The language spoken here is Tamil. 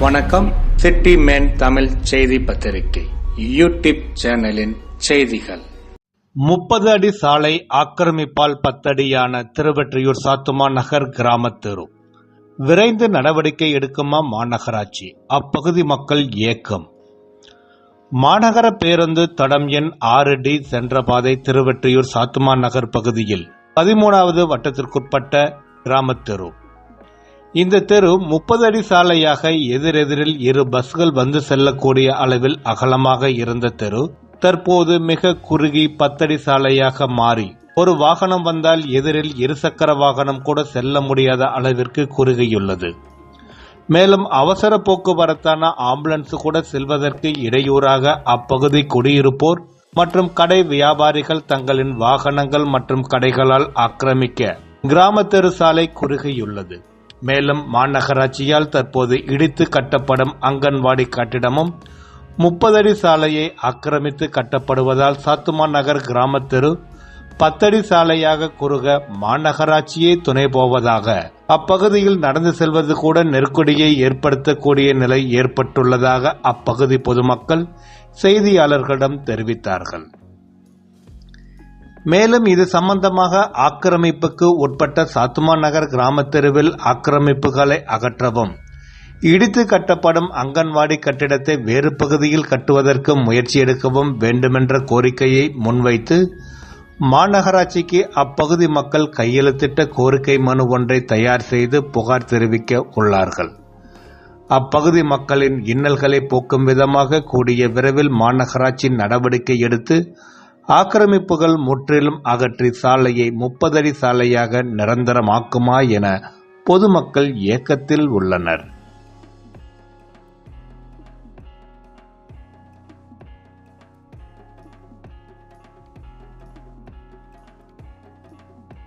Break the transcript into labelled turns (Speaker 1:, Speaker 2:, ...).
Speaker 1: வணக்கம். சிட்டி மேன் தமிழ் செய்தி பத்திரிகை யூடியூப் சேனலின் செய்திகள்.
Speaker 2: முப்பது அடி சாலை ஆக்கிரமிப்பால் பத்தடியான திருவெற்றியூர் சாத்துமா நகர் கிராம தெரு. விரைந்து நடவடிக்கை எடுக்குமா மாநகராட்சி? அப்பகுதி மக்கள் ஏக்கம். மாநகர பேருந்து தடம் எண் ஆறு டி சென்ற பாதை திருவெற்றியூர் சாத்துமா நகர் பகுதியில் பதிமூணாவது வட்டத்திற்குட்பட்ட கிராமத்தெரு இந்த தெரு முப்பது அடி சாலையாக எதிரெதிரில் இரு பஸ்கள் வந்து செல்லக்கூடிய அளவில் அகலமாக இருந்த தெரு தற்போது மிக குறுகி பத்தடி சாலையாக மாறி ஒரு வாகனம் வந்தால் எதிரில் இருசக்கர வாகனம் கூட செல்ல முடியாத அளவிற்கு குறுகியுள்ளது. மேலும் அவசர போக்குவரத்தான ஆம்புலன்ஸ் கூட செல்வதற்கு இடையூறாக அப்பகுதி குடியிருப்போர் மற்றும் கடை வியாபாரிகள் தங்களின் வாகனங்கள் மற்றும் கடைகளால் ஆக்கிரமிக்க கிராம தெரு சாலை குறுகியுள்ளது. மேலும் மாநகராட்சியால் தற்போது இடித்து கட்டப்படும் அங்கன்வாடி கட்டிடமும் முப்பதடி சாலையை ஆக்கிரமித்து கட்டப்படுவதால் சாத்துமா நகர் கிராம தெரு பத்தடி சாலையாக குறுக மாநகராட்சியே துணை போவதாக. அப்பகுதியில் நடந்து செல்வது கூட நெருக்கடியை ஏற்படுத்தக்கூடிய நிலை ஏற்பட்டுள்ளதாக அப்பகுதி பொதுமக்கள் செய்தியாளர்களிடம் தெரிவித்தார்கள். மேலும் இது சம்பந்தமாக ஆக்கிரமிப்புக்கு உட்பட்ட சாத்துமா நகர் கிராமத் தெருவில் ஆக்கிரமிப்புகளை அகற்றவும். இடித்து கட்டப்படும் அங்கன்வாடி கட்டிடத்தை வேறு பகுதியில் கட்டுவதற்கு முயற்சி எடுக்கவும் வேண்டுமென்ற கோரிக்கையை முன்வைத்து மாநகராட்சிக்கு அப்பகுதி மக்கள் கையெழுத்திட்ட கோரிக்கை மனு ஒன்றை தயார் செய்து புகார் தெரிவிக்க உள்ளார்கள். அப்பகுதி மக்களின் இன்னல்களை போக்கும் விதமாக கூடிய விரைவில் மாநகராட்சி நடவடிக்கை எடுத்து ஆக்கிரமிப்புகள் முற்றிலும் அகற்றி சாலையை முப்பதடி சாலையாக நிரந்தரமாக்குமா என பொதுமக்கள் இயக்கத்தில் உள்ளனர்.